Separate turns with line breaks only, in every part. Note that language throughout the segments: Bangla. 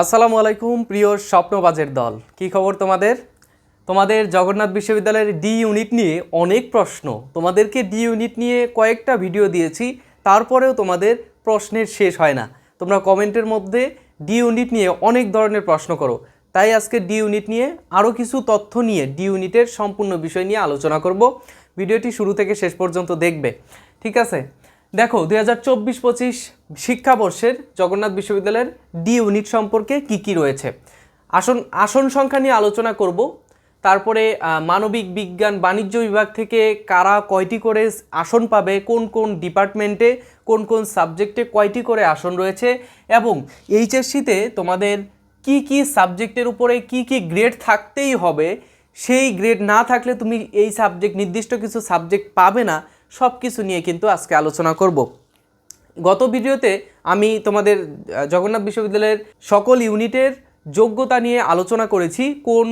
আসসালামু আলাইকুম, প্রিয় স্বপ্নবাজের দল। কি খবর তোমাদের? তোমাদের জগন্নাথ বিশ্ববিদ্যালয়ের ডি ইউনিট নিয়ে অনেক প্রশ্ন। তোমাদেরকে ডি ইউনিট নিয়ে কয়েকটা ভিডিও দিয়েছি, তারপরেও তোমাদের প্রশ্নের শেষ হয় না। তোমরা কমেন্টের মধ্যে ডি ইউনিট নিয়ে অনেক ধরনের প্রশ্ন করো। তাই আজকে ডি ইউনিট নিয়ে আরও কিছু তথ্য নিয়ে ডি ইউনিটের সম্পূর্ণ বিষয় নিয়ে আলোচনা করব। ভিডিওটি শুরু থেকে শেষ পর্যন্ত দেখবে। ঠিক আছে? দেখো, দুই হাজার চব্বিশ পঁচিশ শিক্ষাবর্ষের জগন্নাথ বিশ্ববিদ্যালয়ের ডি ইউনিট সম্পর্কে কি কি রয়েছে? আসন আসন সংখ্যা নিয়ে আলোচনা করব। তারপরে মানবিক বিজ্ঞান বাণিজ্য বিভাগ থেকে কারা কয়টি করে আসন পাবে, কোন কোন ডিপার্টমেন্টে, কোন কোন সাবজেক্টে কয়টি করে আসন রয়েছে এবং এইচএসসিতে তোমাদের কি কি সাবজেক্টের উপরে কি কি গ্রেড থাকতেই হবে, সেই গ্রেড না থাকলে তুমি এই সাবজেক্ট, নির্দিষ্ট কিছু সাবজেক্ট পাবে না। সব কিছু নিয়ে কিন্তু আজকে আলোচনা করব। গত ভিডিওতে আমি তোমাদের জগন্নাথ বিশ্ববিদ্যালয়ের সকল ইউনিটের যোগ্যতা নিয়ে আলোচনা করেছি, কোন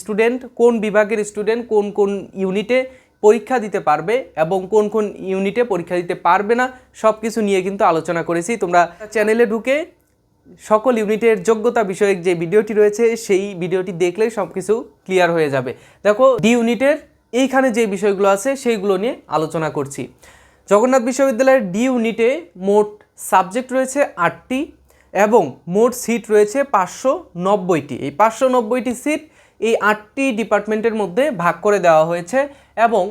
স্টুডেন্ট, কোন বিভাগের স্টুডেন্ট কোন কোন ইউনিটে পরীক্ষা দিতে পারবে এবং কোন কোন ইউনিটে পরীক্ষা দিতে পারবে না সব কিছু নিয়ে কিন্তু আলোচনা করেছি। তোমরা চ্যানেলে ঢুকে সকল ইউনিটের যোগ্যতা বিষয়ক যে ভিডিওটি রয়েছে, সেই ভিডিওটি দেখলে সব কিছু ক্লিয়ার হয়ে যাবে। দেখো ডি ইউনিটের এইখানে যে বিষয়গুলো আছে, সেইগুলো নিয়ে আলোচনা করছি। জগন্নাথ বিশ্ববিদ্যালয়ের ডি ইউনিটে মোট সাবজেক্ট রয়েছে আটটি এবং মোট সিট রয়েছে পাঁচশো নব্বইটি। এই পাঁচশো নব্বইটি সিট এই আটটি ডিপার্টমেন্টের মধ্যে ভাগ করে দেওয়া হয়েছে এবং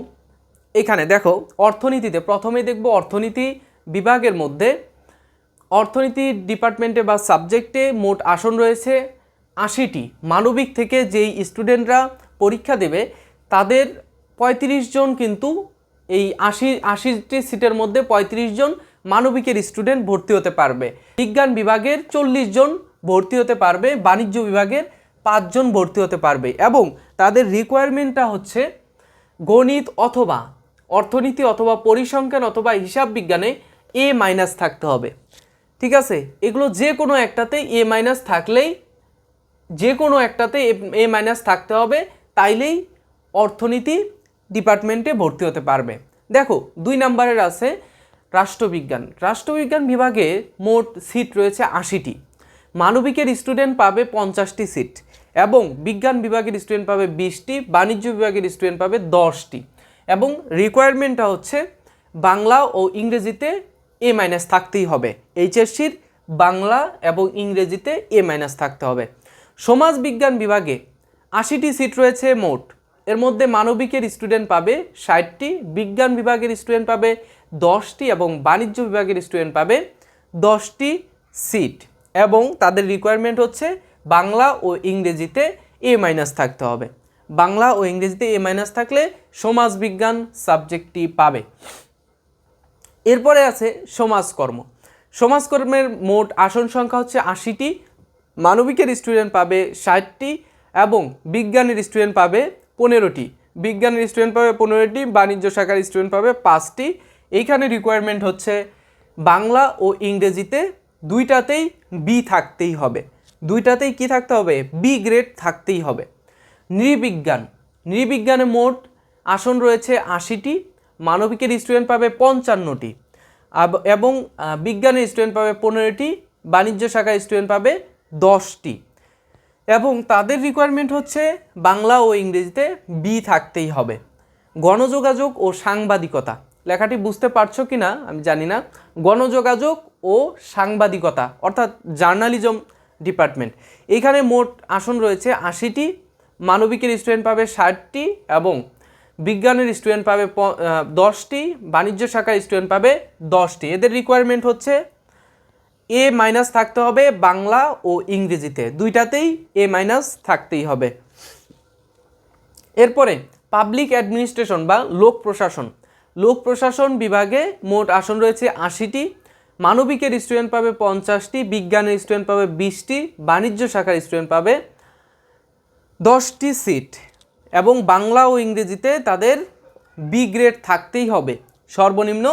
এখানে দেখো, অর্থনীতিতে প্রথমে দেখব অর্থনীতি বিভাগের মধ্যে। অর্থনীতি ডিপার্টমেন্টে বা সাবজেক্টে মোট আসন রয়েছে আশিটি। মানবিক থেকে যেই স্টুডেন্টরা পরীক্ষা দেবে, তাদের পঁয়ত্রিশ জন কিন্তু এই আশি, আশিটি সিটের মধ্যে পঁয়ত্রিশ জন মানবিকের স্টুডেন্ট ভর্তি হতে পারবে। বিজ্ঞান বিভাগের চল্লিশ জন ভর্তি হতে পারবে, বাণিজ্য বিভাগের পাঁচজন ভর্তি হতে পারবে এবং তাদের রিকোয়ারমেন্টটা হচ্ছে গণিত অথবা অর্থনীতি অথবা পরিসংখ্যান অথবা হিসাব বিজ্ঞানে এ মাইনাস থাকতে হবে। ঠিক আছে? এগুলো যে কোনো একটাতে এ মাইনাস থাকলেই, যে কোনো একটাতে এ মাইনাস থাকতে হবে, তাইলেই অর্থনীতি ডিপার্টমেন্টে ভর্তি হতে পারবে। দেখো, দুই নাম্বারের আছে রাষ্ট্রবিজ্ঞান। রাষ্ট্রবিজ্ঞান বিভাগে মোট সিট রয়েছে আশিটি। মানবিকের স্টুডেন্ট পাবে পঞ্চাশটি সিট এবং বিজ্ঞান বিভাগের স্টুডেন্ট পাবে বিশটি, বাণিজ্য বিভাগের স্টুডেন্ট পাবে দশটি। এবং রিকোয়ারমেন্টটা হচ্ছে বাংলা ও ইংরেজিতে এ মাইনাস থাকতেই হবে। এইচএসসির বাংলা এবং ইংরেজিতে এ মাইনাস থাকতে হবে। সমাজ বিজ্ঞান বিভাগে আশিটি সিট রয়েছে মোট। এর মধ্যে মানবিকের স্টুডেন্ট পাবে ষাটটি, বিজ্ঞান বিভাগের স্টুডেন্ট পাবে দশটি এবং বাণিজ্য বিভাগের স্টুডেন্ট পাবে দশটি সিট এবং তাদের রিকোয়ারমেন্ট হচ্ছে বাংলা ও ইংরেজিতে এ মাইনাস থাকতে হবে। বাংলা ও ইংরেজিতে এ মাইনাস থাকলে সমাজবিজ্ঞান সাবজেক্টটি পাবে। এরপরে আছে সমাজকর্ম। সমাজকর্মের মোট আসন সংখ্যা হচ্ছে আশিটি, মানবিকের স্টুডেন্ট পাবে ষাটটি এবং বিজ্ঞানের স্টুডেন্ট পাবে পনেরোটি। বিজ্ঞানের স্টুডেন্ট পাবে পনেরোটি, বাণিজ্য শাখার স্টুডেন্ট পাবে পাঁচটি। এইখানে রিকোয়ারমেন্ট হচ্ছে বাংলা ও ইংরেজিতে দুইটাতেই বি থাকতেই হবে। দুইটাতেই কি থাকতে হবে? বি গ্রেড থাকতেই হবে। নৃবিজ্ঞান। নৃবিজ্ঞানে মোট আসন রয়েছে আশিটি, মানবিকের স্টুডেন্ট পাবে পঞ্চান্নটি এবং বিজ্ঞানের স্টুডেন্ট পাবে পনেরোটি, বাণিজ্য শাখার স্টুডেন্ট পাবে দশটি। এবং তাদের রিকোয়ারমেন্ট হচ্ছে বাংলা ও ইংরেজিতে বি থাকতেই হবে। গণযোগাযোগ ও সাংবাদিকতা। লেখাটি বুঝতে পারছ কি না আমি জানি না। গণযোগাযোগ ও সাংবাদিকতা, অর্থাৎ জার্নালিজম ডিপার্টমেন্ট এইখানে মোট আসন রয়েছে আশিটি, মানবিকের স্টুডেন্ট পাবে ষাটটি এবং বিজ্ঞানের স্টুডেন্ট পাবে দশটি, বাণিজ্য শাখার স্টুডেন্ট পাবে দশটি। এদের রিকোয়ারমেন্ট হচ্ছে এ মাইনাস থাকতে হবে বাংলা ও ইংরেজিতে। দুইটাতেই এ মাইনাস থাকতেই হবে। এরপরে পাবলিক অ্যাডমিনিস্ট্রেশন বা লোক প্রশাসন। লোক প্রশাসন বিভাগে মোট আসন রয়েছে আশিটি, মানবিকের স্টুডেন্ট পাবে পঞ্চাশটি, বিজ্ঞানের স্টুডেন্ট পাবে বিশটি, বাণিজ্য শাখার স্টুডেন্ট পাবে দশটি সিট এবং বাংলা ও ইংরেজিতে তাদের বি গ্রেড থাকতেই হবে। সর্বনিম্ন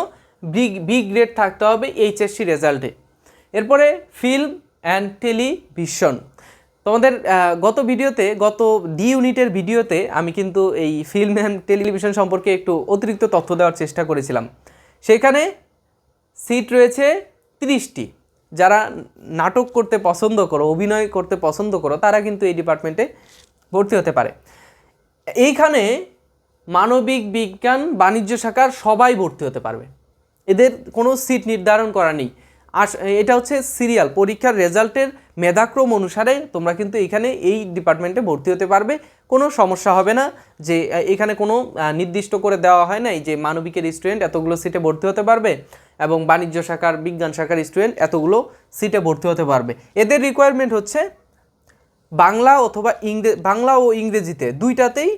বি গ্রেড থাকতে হবে এইচএসসি রেজাল্টে। এরপরে ফিল্ম অ্যান্ড টেলিভিশন। তোমাদের গত ভিডিওতে, গত ডি ইউনিটের ভিডিওতে আমি কিন্তু এই ফিল্ম অ্যান্ড টেলিভিশন সম্পর্কে একটু অতিরিক্ত তথ্য দেওয়ার চেষ্টা করেছিলাম। সেখানে সিট রয়েছে তিরিশটি। যারা নাটক করতে পছন্দ করো, অভিনয় করতে পছন্দ করো, তারা কিন্তু এই ডিপার্টমেন্টে ভর্তি হতে পারে। এইখানে মানবিক বিজ্ঞান, বাণিজ্য শাখার সবাই ভর্তি হতে পারবে। এদের কোনো সিট নির্ধারণ করা নেই। আস এটা হচ্ছে সিরিয়াল, পরীক্ষার রেজাল্টের মেধাক্রম অনুসারে তোমরা কিন্তু এখানে এই ডিপার্টমেন্টে ভর্তি হতে পারবে। কোনো সমস্যা হবে না যে এখানে কোনো নির্দিষ্ট করে দেওয়া হয় নাই যে মানবিকের স্টুডেন্ট এতগুলো সিটে ভর্তি হতে পারবে এবং বাণিজ্য শাখার, বিজ্ঞান শাখার স্টুডেন্ট এতগুলো সিটে ভর্তি হতে পারবে। এদের রিকোয়ারমেন্ট হচ্ছে বাংলা অথবা ইংরে, বাংলা ও ইংরেজিতে দুইটাতেই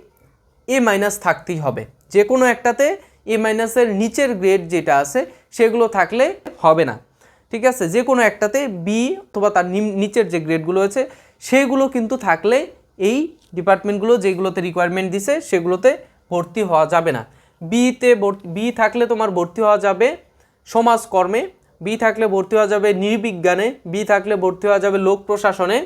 এ মাইনাস থাকতেই হবে। যে কোনো একটাতে এ মাইনাসের নিচের গ্রেড যেটা আছে সেগুলো থাকলে হবে না। ঠিক আছে? যে কোনো একটাতে বি অথবা তার নিচের যে গ্রেডগুলো আছে, সেগুলো কিন্তু থাকলে এই ডিপার্টমেন্টগুলো যেগুলোতে রিকোয়ারমেন্ট দিছে, সেগুলোতে ভর্তি হওয়া যাবে না। বিতে বি থাকলে তোমার ভর্তি হওয়া যাবে সমাজকর্মে বি থাকলে ভর্তি হওয়া যাবে নৃবিজ্ঞানে বি থাকলে ভর্তি হওয়া যাবে লোক প্রশাসনে।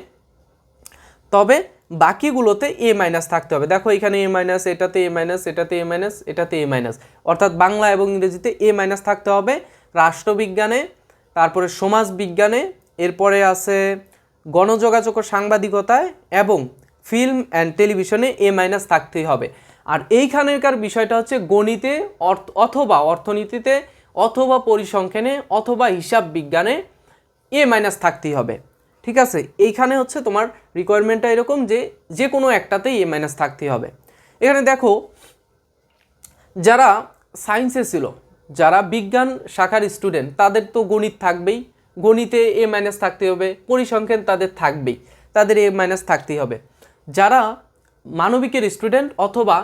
তবে বাকিগুলোতে এ মাইনাস থাকতে হবে। দেখো এখানে এ মাইনাস এটাতে এ মাইনাস এটাতে এ মাইনাস এটাতে এ মাইনাস অর্থাৎ বাংলা এবং ইংরেজিতে এ মাইনাস থাকতে হবে। রাষ্ট্রবিজ্ঞানে তারপরে সমাজ বিজ্ঞানে এরপরে আছে গণযোগাযোগ ও সাংবাদিকতায় এবং ফিল্ম অ্যান্ড টেলিভিশনে এ মাইনাস থাকতেই হবে। আর এইখানেরকার বিষয়টা হচ্ছে গণিতে অথবা অর্থনীতিতে, অথবা পরিসংখ্যানে, অথবা হিসাব বিজ্ঞানে এ মাইনাস থাকতেই হবে। ঠিক আছে? এইখানে হচ্ছে তোমার রিকোয়ারমেন্টটা এরকম যে যে কোনো একটাতেই এ মাইনাস থাকতেই হবে। এখানে দেখো, যারা সায়েন্সে ছিল যারা বিজ্ঞান শাখার স্টুডেন্ট তাদের তো গণিত থাকবেই। গণিতে এ মাইনাস থাকতে হবে, পরিসংখ্যান তাদের থাকবেই, তাদের এ মাইনাস থাকতেই হবে। যারা মানবিকের স্টুডেন্ট অথবা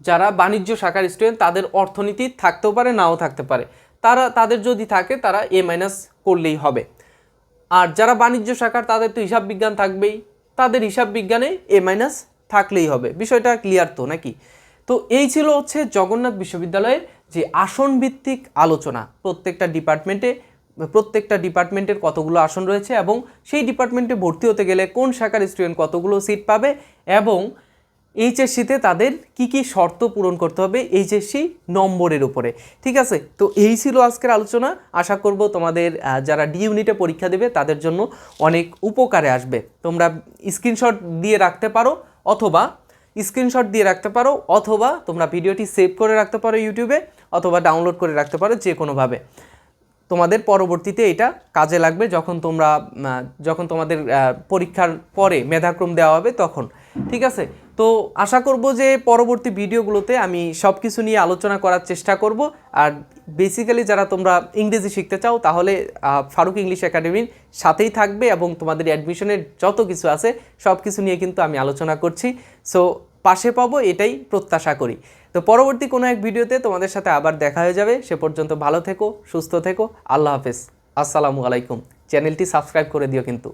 যারা বাণিজ্য শাখার স্টুডেন্ট তাদের অর্থনীতি থাকতেও পারে, নাও থাকতে পারে। তারা, তাদের যদি থাকে, তারা এ মাইনাস করলেই হবে। আর যারা বাণিজ্য শাখার, তাদের তো হিসাব বিজ্ঞান থাকবেই। তাদের হিসাব বিজ্ঞানে এ মাইনাস থাকলেই হবে। বিষয়টা ক্লিয়ার তো নাকি? তো এই ছিল হচ্ছে জগন্নাথ বিশ্ববিদ্যালয়ের যে আসন ভিত্তিক আলোচনা, প্রত্যেকটা ডিপার্টমেন্টে, প্রত্যেকটা ডিপার্টমেন্টের কতগুলো আসন রয়েছে এবং সেই ডিপার্টমেন্টে ভর্তি হতে গেলে কোন শাখার স্টুডেন্ট কতগুলো সিট পাবে এবং এইচএসসিতে তাদের কি কি শর্ত পূরণ করতে হবে এইচএসসি নম্বরের উপরে। ঠিক আছে? তো এই ছিল আজকের আলোচনা। আশা করব তোমাদের যারা ডি ইউনিটে পরীক্ষা দেবে তাদের জন্য অনেক উপকারে আসবে। তোমরা স্ক্রিনশট দিয়ে রাখতে পারো অথবা স্ক্রিনশট দিয়ে রাখতে পারো, অথবা তোমরা ভিডিওটি সেভ করে রাখতে পারো ইউটিউবে, অথবা ডাউনলোড করে রাখতে পারো যে কোনোভাবে। তোমাদের পরবর্তীতে এটা কাজে লাগবে যখন তোমরা যখন তোমাদের পরীক্ষার পরে মেধাক্রম দেওয়া হবে তখন, ঠিক আছে? তো আশা করব যে পরবর্তী ভিডিওগুলোতে আমি সব কিছু নিয়ে আলোচনা করার চেষ্টা করব, আর বেসিক্যালি যারা তোমরা ইংরেজি শিখতে চাও, তাহলে ফারুক ইংলিশ একাডেমির সাথেই থাকবে এবং তোমাদের অ্যাডমিশনের যত কিছু আছে সব কিছু নিয়ে কিন্তু আমি আলোচনা করছি। সো পাশে পাবো, এটাই প্রত্যাশা করি। তো পরবর্তী কোনো এক ভিডিওতে তোমাদের সাথে আবার দেখা হয়ে যাবে। সে পর্যন্ত ভালো থেকো, সুস্থ থেকো। আল্লাহ হাফেজ। আসসালামু আলাইকুম। চ্যানেলটি সাবস্ক্রাইব করে দিও কিন্তু।